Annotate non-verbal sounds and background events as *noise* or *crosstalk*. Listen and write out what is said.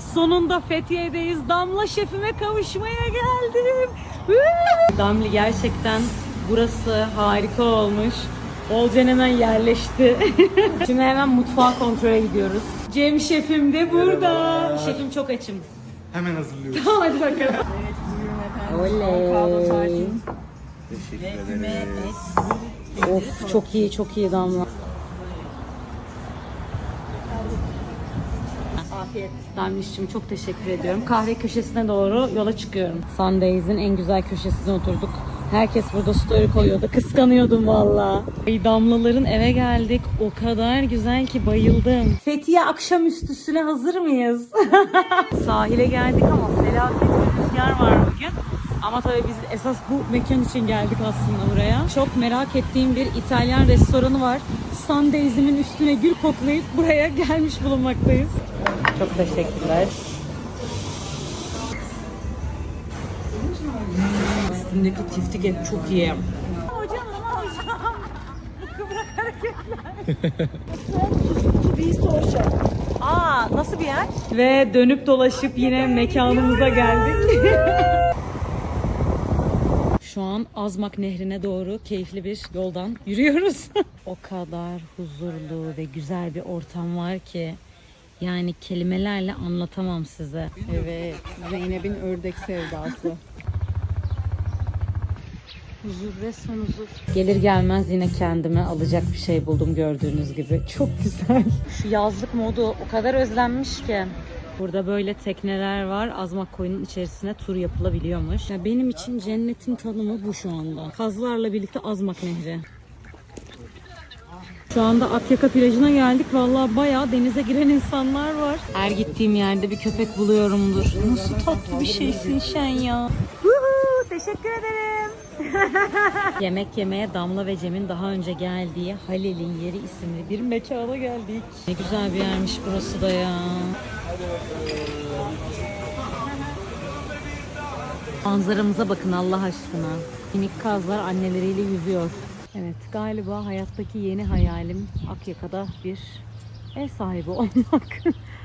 Sonunda Fethiye'deyiz. Damla şefime kavuşmaya geldim. Damli gerçekten burası harika olmuş. Olcan hemen yerleşti. *laughs* Şimdi hemen mutfağa kontrole gidiyoruz. Cem şefim de burada. Şefim çok açım. Hemen hazırlıyoruz. Tamam hadi bakalım. Avokado tarçın Teşekkür ve füme ederiz. et. Of çok iyi çok iyi Damla. Afiyet. Damliş'cim çok teşekkür ediyorum. Kahve köşesine doğru yola çıkıyorum. Sundays'in en güzel köşesine oturduk. Herkes burada story koyuyordu. Kıskanıyordum valla. Damlaların eve geldik. O kadar güzel ki bayıldım. Fethiye akşamüstüsüne hazır mıyız? *laughs* Sahile geldik ama felaket bir rüzgar var bugün. Ama tabii biz esas bu mekan için geldik aslında buraya. Çok merak ettiğim bir İtalyan restoranı var. Sundays'imin üstüne gül koklayıp buraya gelmiş bulunmaktayız. Çok teşekkürler. Üstündeki tiftik et çok iyi. Hocam ama hocam. Bu kıvrak hareketler. Aa nasıl bir yer? Ve dönüp dolaşıp yine mekanımıza geldik. *laughs* Şu an Azmak Nehri'ne doğru keyifli bir yoldan yürüyoruz. *laughs* o kadar huzurlu ve güzel bir ortam var ki yani kelimelerle anlatamam size. Evet. Zeynep'in ördek sevdası. Huzur resmen huzur. Gelir gelmez yine kendime alacak bir şey buldum gördüğünüz gibi. Çok güzel. Şu yazlık modu o kadar özlenmiş ki. Burada böyle tekneler var. Azmak koyunun içerisine tur yapılabiliyormuş. Ya benim için cennetin tanımı bu şu anda. Kazlarla birlikte Azmak Nehri. Şu anda Akyaka plajına geldik. Vallahi bayağı denize giren insanlar var. Her gittiğim yerde bir köpek buluyorumdur. Nasıl tatlı bir şeysin sen ya. Huhu, teşekkür ederim. *laughs* Yemek yemeye Damla ve Cem'in daha önce geldiği Halil'in Yeri isimli bir mekana geldik. Ne güzel bir yermiş burası da ya. Manzaramıza bakın Allah aşkına. Minik kazlar anneleriyle yüzüyor. Evet galiba hayattaki yeni hayalim Akyaka'da bir ev sahibi olmak. *laughs*